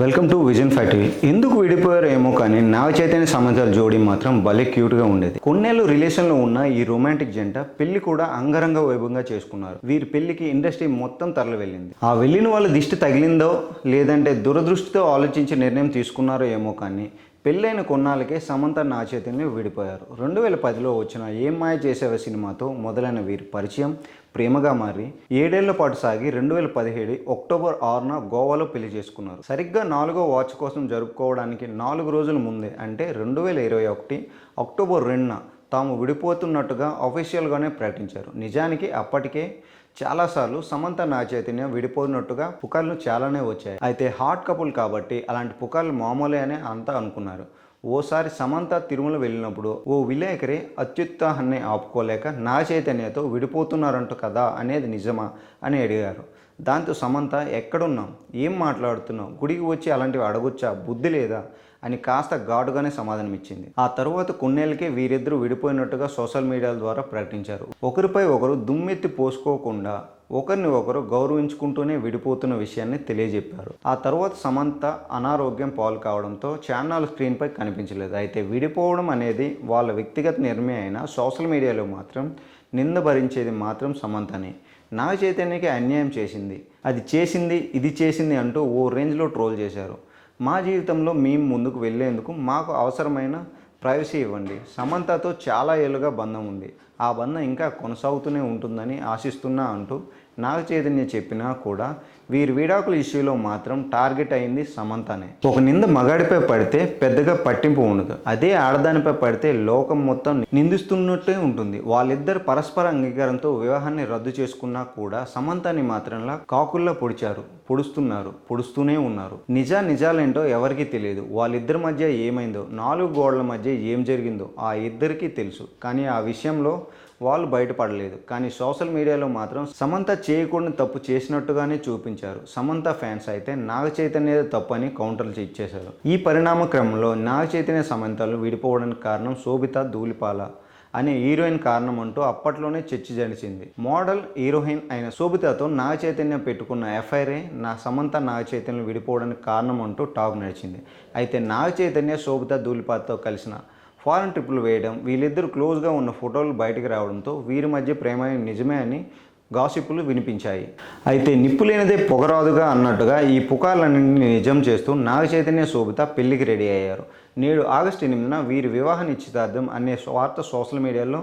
Welcome to vision five TV ఎందుకు విడిపోయారో ఏమో కానీ నాగ చైతన్య సమంతాల జోడీ మాత్రం భలే క్యూట్గా ఉండేది. కొన్నేళ్ళు రిలేషన్లో ఉన్న ఈ రొమాంటిక్ జంట పెళ్ళి కూడా అంగరంగ వైభవంగా చేసుకున్నారు. వీరి పెళ్ళికి ఇండస్ట్రీ మొత్తం తరలి వెళ్ళింది. ఆ వెళ్ళిన వాళ్ళ దిష్టి తగిలిందో లేదంటే దురదృష్టితో ఆలోచించి నిర్ణయం తీసుకున్నారో ఏమో కానీ పెళ్ళైన కొన్నాళ్ళకే సమంత నా విడిపోయారు. రెండు వేల పదిలో వచ్చిన ఏం మాయ చేసేవ సినిమాతో మొదలైన వీరి పరిచయం ప్రేమగా మారి ఏడేళ్ళ పాటు సాగి రెండు వేల పదిహేడు అక్టోబర్ ఆరున గోవాలో పెళ్ళి చేసుకున్నారు. సరిగ్గా నాలుగో వాచ్ కోసం జరుపుకోవడానికి నాలుగు రోజుల ముందే అంటే రెండు వేల ఇరవై ఒకటి అక్టోబర్ రెండున తాము విడిపోతున్నట్టుగా అఫీషియల్గానే ప్రకటించారు. నిజానికి అప్పటికే చాలాసార్లు సమంత నా చైతన్య విడిపోతున్నట్టుగా పుకార్లు చాలానే వచ్చాయి. అయితే హాట్ కపుల్ కాబట్టి అలాంటి పుకార్లు మామూలే అని అంతా అనుకున్నారు. ఓసారి సమంత తిరుమల వెళ్ళినప్పుడు ఓ విలేకరి అత్యుత్సాహాన్ని ఆపుకోలేక నా చైతన్యతో విడిపోతున్నారంట కదా అనేది నిజమా? అని అడిగారు. దాంతో సమంత ఎక్కడున్నాం? ఏం మాట్లాడుతున్నావు? గుడికి వచ్చి అలాంటివి అడగొచ్చా? బుద్ధి లేదా? అని కాస్త ఘాటుగానే సమాధానం ఇచ్చింది ఆ తరువాత కొన్నేళ్ళకే వీరిద్దరూ విడిపోయినట్టుగా సోషల్ మీడియాల ద్వారా ప్రకటించారు. ఒకరిపై ఒకరు దుమ్మెత్తి పోసుకోకుండా ఒకరిని ఒకరు గౌరవించుకుంటూనే విడిపోతున్న విషయాన్ని తెలియజెప్పారు. ఆ తర్వాత సమంత అనారోగ్యం పాలు కావడంతో ఛానల్ స్క్రీన్పై కనిపించలేదు. అయితే విడిపోవడం అనేది వాళ్ళ వ్యక్తిగత నిర్ణయం అయినా సోషల్ మీడియాలో మాత్రం నింద భరించేది మాత్రం సమంతనే. నాగ చైతన్యకి అన్యాయం చేసింది. అది చేసింది ఇది చేసింది అంటూ ఓ రేంజ్లో ట్రోల్ చేశారు. మా జీవితంలో మేము ముందుకు వెళ్ళేందుకు మాకు అవసరమైన ప్రైవసీ ఇవ్వండి. సమంతతో చాలా ఏళ్ళుగా బంధం ఉంది. ఆ బంధం ఇంకా కొనసాగుతూనే ఉంటుందని ఆశిస్తున్నా అంటూ నాగ చైతన్య చెప్పినా కూడా వీరి విడాకుల ఇష్యూలో మాత్రం టార్గెట్ అయింది సమంతనే. ఒక నింద మగాడిపై పడితే పెద్దగా పట్టింపు ఉండదు. అదే ఆడదానిపై పడితే లోకం మొత్తం నిందిస్తున్నట్టే ఉంటుంది. వాళ్ళిద్దరు పరస్పర అంగీకారంతో వివాహాన్ని రద్దు చేసుకున్నా కూడా సమంతాన్ని మాత్రంలా కాకుల్లా పొడిచారు పొడుస్తున్నారు పొడుస్తూనే ఉన్నారు. నిజా నిజాలేంటో ఎవరికీ తెలియదు. వాళ్ళిద్దరి మధ్య ఏమైందో నాలుగు గోడల మధ్య ఏం జరిగిందో ఆ ఇద్దరికీ తెలుసు. కానీ ఆ విషయంలో వాళ్ళు బయటపడలేదు. కానీ సోషల్ మీడియాలో మాత్రం సమంత చేయకూడని తప్పు చేసినట్టుగానే చూపించారు. సమంత ఫ్యాన్స్ అయితే నాగ చైతన్య తప్పు అని కౌంటర్లు ఇచ్చేశారు. ఈ పరిణామ క్రమంలో నాగ చైతన్య సమంతలు విడిపోవడానికి కారణం శోభిత ధూళిపాల అనే హీరోయిన్ కారణం అంటూ అప్పట్లోనే చర్చ జరిచింది మోడల్ హీరోయిన్ అయిన శోభితతో నాగ చైతన్య పెట్టుకున్న ఎఫ్ఐఆర్ఏ నా సమంత నాగ చైతన్యం విడిపోవడానికి కారణం అంటూ టాక్ నడిచింది. అయితే నాగ చైతన్య శోభిత ధూళిపాతతో కలిసిన ఫారెన్ ట్రిప్పులు వేయడం వీళ్ళిద్దరు క్లోజ్గా ఉన్న ఫోటోలు బయటకు రావడంతో వీరి మధ్య ప్రేమ నిజమే అని గాసిప్పులు వినిపించాయి. అయితే నిప్పు లేనిదే పొగరాదుగా అన్నట్టుగా ఈ పుకార్లన్నింటినీ నిజం చేస్తూ నాగ చైతన్య శోభిత పెళ్ళికి రెడీ అయ్యారు. నేడు ఆగస్టు ఎనిమిదిన వీరి వివాహ నిశ్చితార్థం అనే వార్త సోషల్ మీడియాలో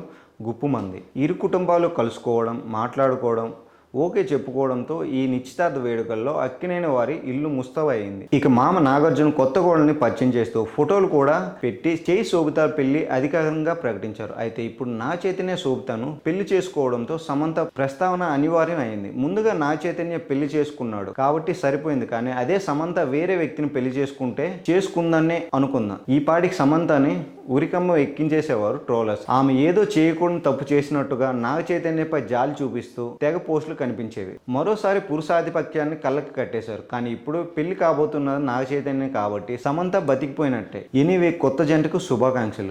గుప్పుమంది. ఇరు కుటుంబాలు కలుసుకోవడం మాట్లాడుకోవడం ఓకే చెప్పుకోవడంతో ఈ నిశ్చితార్థ వేడుకల్లో అక్కినేని వారి ఇల్లు ముస్తవైంది. ఇక మామ నాగార్జున కొత్త కోడల్ని పరిచయం చేస్తూ ఫోటోలు కూడా పెట్టి చేయి శోభిత పెళ్ళి అధికారికంగా ప్రకటించారు. అయితే ఇప్పుడు నా చైతన్య శోభితను పెళ్ళి చేసుకోవడంతో సమంత ప్రస్తావన అనివార్యం అయింది. ముందుగా నా చైతన్య పెళ్ళి చేసుకున్నాడు కాబట్టి సరిపోయింది. కానీ అదే సమంత వేరే వ్యక్తిని పెళ్ళి చేసుకుంటే చేసుకుందనే అనుకుందాం? ఈ పాటికి సమంతని ఉరికమ్మ ఎక్కించేసేవారు ట్రోలర్స్. ఆమె ఏదో చేయకుండా తప్పు చేసినట్టుగా నాగ చైతన్యపై జాలి చూపిస్తూ తెగ పోస్టులు కనిపించేవి. మరోసారి పురుషాధిపత్యాన్ని కళ్ళకి కట్టేశారు. కానీ ఇప్పుడు పెళ్ళి కాబోతున్నది నాగ చైతన్య కాబట్టి సమంత బతికిపోయినట్టే. ఎనీవే కొత్త జంటకు శుభాకాంక్షలు.